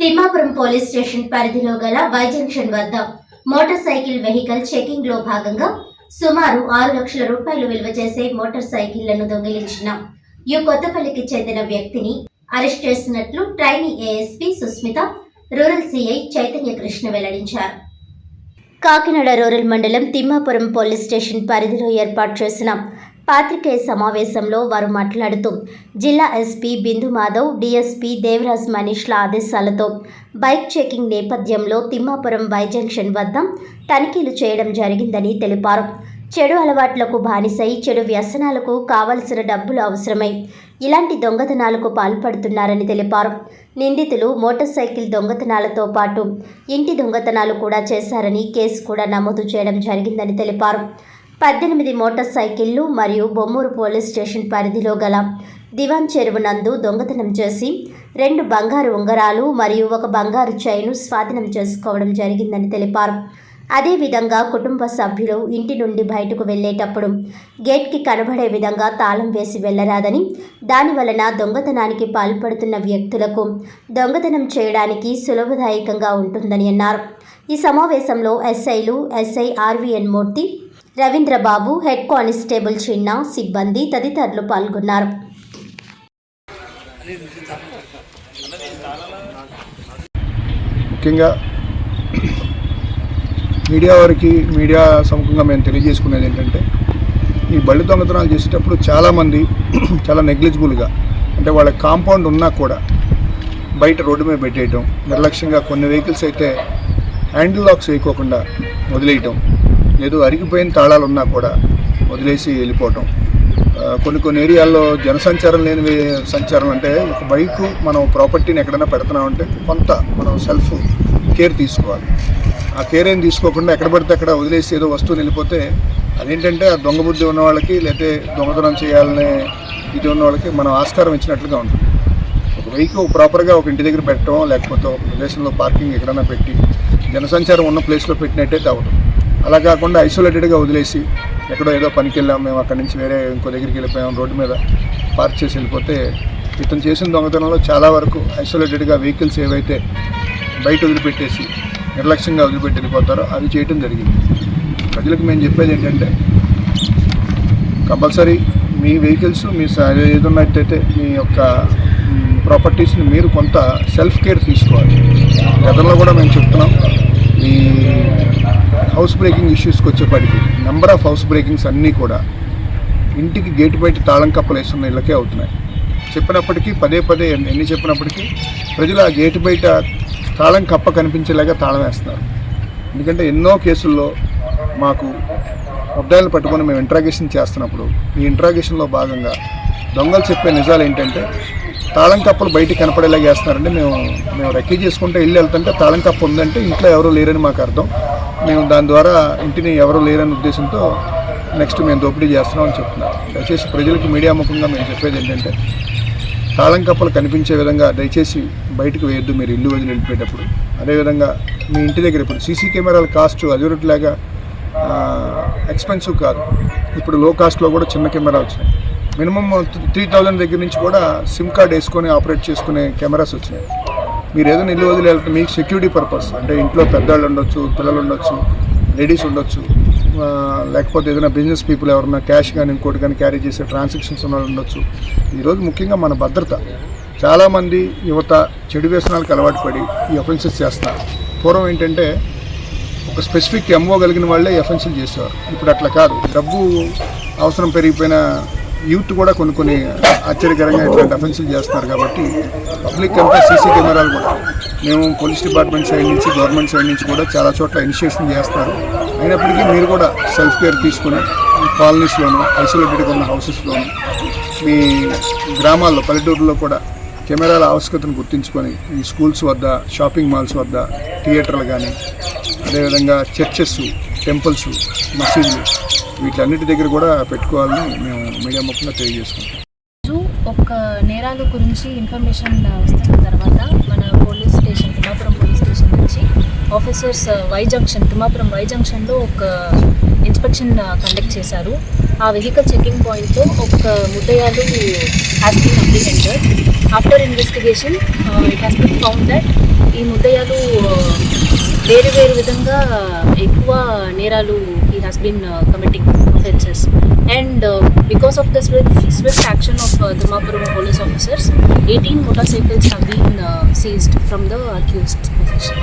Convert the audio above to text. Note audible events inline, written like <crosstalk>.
Thimmapuram police station పరిధిలో గల Y junction వద్ద మోటార్ సైకిల్ వెహికల్ చెకింగ్లో భాగంగా సుమారు ఆరు లక్షల రూపాయలు విలువ చేసే మోటార్ సైకిళ్ళను దొంగిలించిన యు కొత్తపల్లికి చెందిన వ్యక్తిని అరెస్ట్ చేసినట్లు trainee ASP Susmita rural CI Chaitanya Krishna వెల్లడించారు. కాకినాడ రూరల్ మండలం తిమ్మాపురం పోలీస్ స్టేషన్ పరిధిలో ఏర్పాటు చేసిన పాత్రికేయ సమావేశంలో వారు మాట్లాడుతూ జిల్లా ఎస్పీ బిందు మాధవ్ డిఎస్పీ దేవరాజ్ మనీష్ల ఆదేశాలతో బైక్ చెకింగ్ నేపథ్యంలో తిమ్మాపురం బై జంక్షన్ వద్ద తనిఖీలు చేయడం జరిగిందని తెలిపారు. చెడు అలవాట్లకు బానిసై చెడు వ్యసనాలకు కావలసిన డబ్బులు అవసరమై ఇలాంటి దొంగతనాలకు పాల్పడుతున్నారని తెలిపారు. నిందితులు మోటార్ సైకిల్ దొంగతనాలతో పాటు ఇంటి దొంగతనాలు కూడా చేశారని కేసు కూడా నమోదు చేయడం జరిగిందని తెలిపారు. పద్దెనిమిది మోటార్ సైకిళ్ళు మరియు బొమ్మూరు పోలీస్ స్టేషన్ పరిధిలో గల దివాన్ చెరువు నందు దొంగతనం చేసి రెండు బంగారు ఉంగరాలు మరియు ఒక బంగారు చైను స్వాధీనం చేసుకోవడం జరిగిందని తెలిపారు. అదేవిధంగా కుటుంబ సభ్యులు ఇంటి నుండి బయటకు వెళ్ళేటప్పుడు గేట్కి కనబడే విధంగా తాళం వేసి వెళ్ళరాదని దాని వలన దొంగతనానికి పాల్పడుతున్న వ్యక్తులకు దొంగతనం చేయడానికి సులభదాయకంగా ఉంటుందని అన్నారు. ఈ సమావేశంలో ఎస్ఐలు SI RVN Murthy Ravindra Babu head constable చిన్న సిబ్బంది తదితరులు పాల్గొన్నారు. ముఖ్యంగా మీడియా వారికి మీడియా సముఖంగా మేము తెలియజేసుకునేది ఏంటంటే ఈ బళ్ళు దొంగతనాలు చేసేటప్పుడు చాలామంది <clears throat> చాలా నెగ్లిజిబుల్గా అంటే వాళ్ళ కాంపౌండ్ ఉన్నా కూడా బయట రోడ్డు మీద పెట్టేయటం నిర్లక్ష్యంగా కొన్ని వెహికల్స్ అయితే హ్యాండిల్ లాక్స్ వేయకోకుండా వదిలేయటం ఏదో అరిగిపోయిన తాళాలు ఉన్నా కూడా వదిలేసి వెళ్ళిపోవటం. కొన్ని కొన్ని ఏరియాల్లో జనసంచారం లేని సంచారం అంటే ఒక బైక్ మనం ప్రాపర్టీని ఎక్కడైనా పెడుతున్నామంటే కొంత మనం సెల్ఫ్ కేర్ తీసుకోవాలి. ఆ కేర్ ఏం తీసుకోకుండా ఎక్కడ పడితే అక్కడ వదిలేసి ఏదో వస్తువు వెళ్ళిపోతే అదేంటంటే ఆ దొంగ బుద్ధి ఉన్న వాళ్ళకి లేకపోతే దొంగతనం చేయాలనే ఇది ఉన్న వాళ్ళకి మనం ఆస్కారం ఇచ్చినట్లుగా ఉంటుంది. ఒక వెహికల్ ప్రాపర్గా ఒక ఇంటి దగ్గర పెట్టడం లేకపోతే ఒక ప్రదేశంలో పార్కింగ్ ఎక్కడైనా పెట్టి జనసంచారం ఉన్న ప్లేస్లో పెట్టినట్టే కావడం అలా కాకుండా ఐసోలేటెడ్గా వదిలేసి ఎక్కడో ఏదో పనికి వెళ్ళాం మేము అక్కడి నుంచి వేరే ఇంకో దగ్గరికి వెళ్ళిపోయాం రోడ్డు మీద పార్క్ చేసి వెళ్ళిపోతే ఇతను చేసిన దొంగతనంలో చాలా వరకు ఐసోలేటెడ్గా వెహికల్స్ ఏవైతే బయట వదిలిపెట్టేసి నిర్లక్ష్యంగా వదిలిపెట్టి వెళ్ళిపోతారో అవి చేయటం జరిగింది. ప్రజలకు మేము చెప్పేది ఏంటంటే కంపల్సరీ మీ వెహికల్స్ మీ స- ఏదున్నట్టయితే మీ యొక్క ప్రాపర్టీస్ని మీరు కొంత సెల్ఫ్ కేర్ తీసుకోవాలి. గతంలో కూడా మేము చెప్తున్నాం ఈ హౌస్ బ్రేకింగ్ ఇష్యూస్కి వచ్చేప్పటికి నెంబర్ ఆఫ్ హౌస్ బ్రేకింగ్స్ అన్నీ కూడా ఇంటికి గేటు బయట తాళం కప్పలు వేస్తున్న ఇళ్ళకే అవుతున్నాయి. చెప్పినప్పటికీ పదే పదే ఎన్ని చెప్పినప్పటికీ ప్రజలు ఆ గేటు బయట తాళం కప్ప కనిపించేలాగా తాళం వేస్తున్నారు. ఎందుకంటే ఎన్నో కేసుల్లో మాకు అబ్బాయిలు పట్టుకొని మేము ఇంట్రాగేషన్ చేస్తున్నప్పుడు ఈ ఇంట్రాగేషన్లో భాగంగా దొంగలు చెప్పే నిజాలు ఏంటంటే తాళం కప్పలు బయట కనపడేలాగా వేస్తున్నారంటే మేము మేము రెక్కీ చేసుకుంటే ఇల్లు వెళ్తుంటే తాళం కప్ప ఉందంటే ఇంట్లో ఎవరు లేరని మాకు అర్థం. మేము దాని ద్వారా ఇంటిని ఎవరు లేరని ఉద్దేశంతో నెక్స్ట్ మేము దోపిడీ చేస్తున్నామని చెప్తున్నాం దయచేసి ప్రజలకు మీడియా ముఖంగా మేము చెప్పేది ఏంటంటే తాళం కప్పలు కనిపించే విధంగా దయచేసి బయటకు వేయొద్దు మీరు ఇల్లు వదిలి వెళ్ళిపోయేటప్పుడు. అదేవిధంగా మీ ఇంటి దగ్గర ఇప్పుడు సీసీ కెమెరాల కాస్ట్ అదివరట్లాగా ఎక్స్పెన్సివ్ కాదు. ఇప్పుడు లో కాస్ట్లో కూడా చిన్న కెమెరా వచ్చినాయి. మినిమం త్రీ థౌజండ్ దగ్గర నుంచి కూడా సిమ్ కార్డ్ వేసుకొని ఆపరేట్ చేసుకునే కెమెరాస్ వచ్చినాయి. మీరు ఏదైనా ఇల్లు వదిలి వెళ్తే మీకు సెక్యూరిటీ పర్పస్ అంటే ఇంట్లో పెద్దవాళ్ళు ఉండొచ్చు పిల్లలు ఉండొచ్చు లేడీస్ ఉండొచ్చు. లేకపోతే ఏదైనా బిజినెస్ పీపుల్ ఎవరైనా క్యాష్ కానీ ఇంకోటి కానీ క్యారీ చేసే ట్రాన్సాక్షన్స్ ఉన్న వాళ్ళు ఉండొచ్చు. ఈరోజు ముఖ్యంగా మన భద్రత. చాలామంది యువత చెడు వ్యసనాలకు అలవాటు పడి ఈ అఫెన్సెస్ చేస్తారు. పూర్వం ఏంటంటే ఒక స్పెసిఫిక్ ఎంఓ కలిగిన వాళ్ళే ఎఫెన్సులు చేసేవారు. ఇప్పుడు అట్లా కాదు. డబ్బు అవసరం పెరిగిపోయిన యూత్ కూడా కొన్ని కొన్ని ఆశ్చర్యకరంగా ఇట్లాంటి అఫెన్సులు చేస్తున్నారు కాబట్టి పబ్లిక్ అంతా సీసీ కెమెరాలు కూడా. మేము పోలీస్ డిపార్ట్మెంట్ సైడ్ నుంచి గవర్నమెంట్ సైడ్ నుంచి కూడా చాలా చోట్ల ఇనిషియేషన్ చేస్తారు. అయినప్పటికీ మీరు కూడా సెల్ఫ్ కేర్ తీసుకుని కాలనీస్లోను ఐసోలేటెడ్గా ఉన్న హౌసెస్లోను మీ గ్రామాల్లో పల్లెటూరులో కూడా కెమెరాల ఆవశ్యకతను గుర్తించుకొని ఈ స్కూల్స్ వద్ద షాపింగ్ మాల్స్ వద్ద థియేటర్లు కానీ అదేవిధంగా చర్చెస్ టెంపుల్స్ మసీదులు వీటన్నిటి దగ్గర కూడా పెట్టుకోవాలని మేము మీడియా ముఖంగా తెలియజేసుకుంటాం ఒక నేరాల గురించి ఇన్ఫర్మేషన్ వస్తున్న తర్వాత మన police station Thimmapuram police station నుంచి officers Y junction Thimmapuram Y జంక్షన్లో ఒక ఇన్స్పెక్షన్ కండక్ట్ చేశారు. ఆ వెహికల్ చెకింగ్ పాయింట్లో ఒక ముద్దయాలు has been apprehended after investigation it has been found that ఈ ముద్దయ్యాలు వేరు వేరు విధంగా ఎక్కువ నేరాలు he has been committing offences and uh, because of the swift, swift action of uh, Dharmapuram police officers 18 motorcycles have been uh, seized from the accused possession